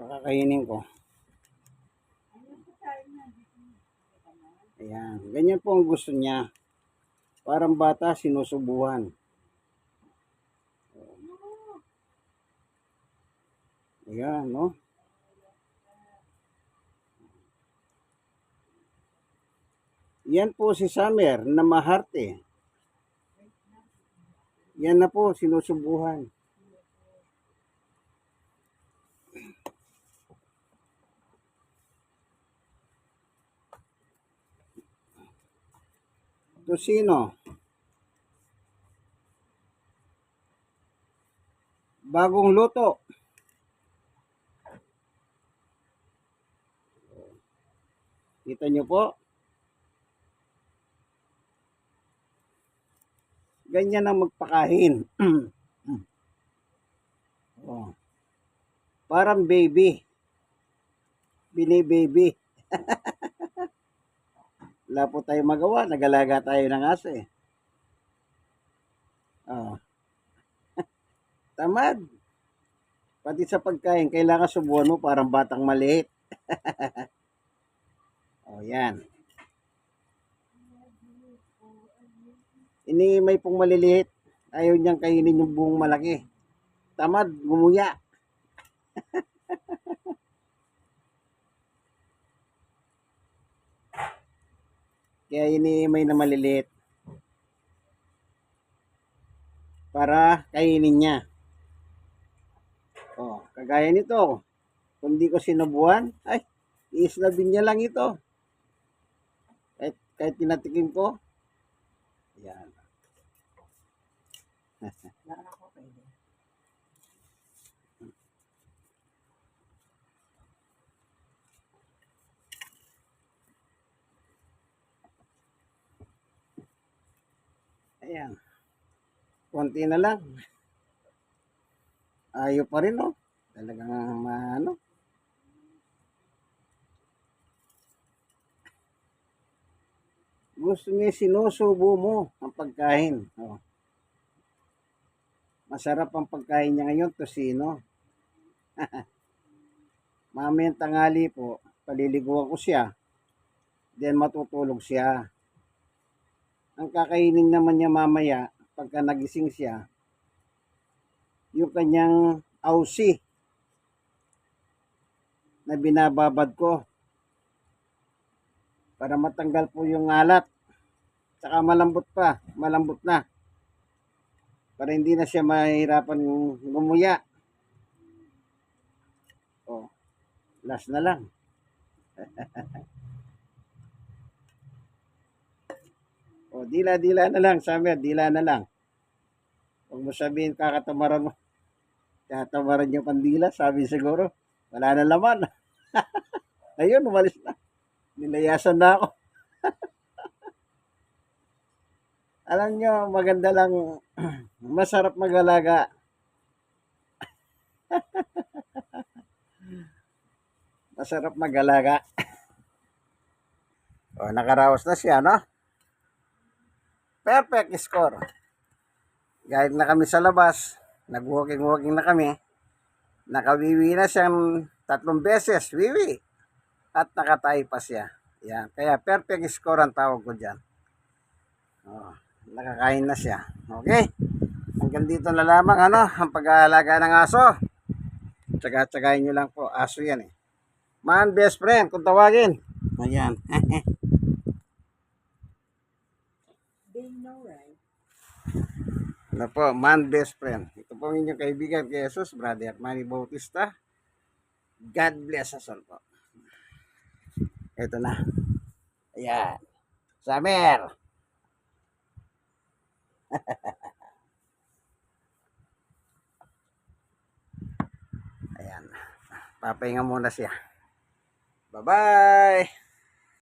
Pakakainin ko. Ayan. Ganyan po ang gusto niya. Parang bata, sinusubuhan. Ayan, no? Yan po si Summer na maharte. Yan na po, sinusubuhan. To sino? Bagong luto. Kita nyo po? Ganyan ang magpakain. oh. Parang baby. Bini-baby. Wala po tayo magawa. Nagalaga tayo ng aso eh. Oh. Tamad. Pati sa pagkain, kailangan subuhan mo parang batang maliit. oh, yan. Ini may pong maliliit. Ayaw niyang kainin yung buong malaki. Tamad, gumuya. Kaya iniimay na maliliit. Para kainin niya. Oh, kagaya nito. Kung di ko sinubuan, ay, iislabin niya lang ito. Kahit, kahit tinatikim ko, yan. Ayan. Konti na lang. Ayaw pa rin, oh. Talagang, ano. Gusto niya sinusubo mo ang pagkain. Oh. Masarap ang pagkain niya ngayon, tosino. Mamayang tangali po, paliliguan ko siya. Then matutulog siya. Ang kakainin naman niya mamaya, pagka nagising siya, yung kanyang ausi na binababad ko para matanggal po yung alat. Saka malambot pa, malambot na. Para hindi na siya mahirapan gumuya. Oh, last na lang. oh, dila-dila na lang, Summer, dila na lang. Huwag mo sabihin kakatamaran mo. Kakatamaran yung pandila, sabi siguro. Wala na laman. Ayun, umalis na. Nilayasan na ako. Alam nyo, maganda lang, masarap mag-alaga. masarap mag-alaga. o, nakaraos na siya, no? Perfect score. Galing na kami sa labas. Nag-walking-walking na kami. Nakawiwi na siyang tatlong beses. Wiwi. At nakatay pa siya. Yan. Kaya perfect score ang tawag ko dyan. Oh, nakakain na siya. Okay? Hanggang dito na lamang ano, ang pag-aalaga ng aso. Tsaga-tsagain nyo lang po. Aso yan eh. Man best friend, kung tawagin. Ayan. They know, right? Ano po, man best friend. Ito po ang inyong kaibigan kay Jesus, Brother Manny Bautista. God bless us all po. Ito na. Ayan. Summer. Ayan. Papahinga muna siya. Bye-bye.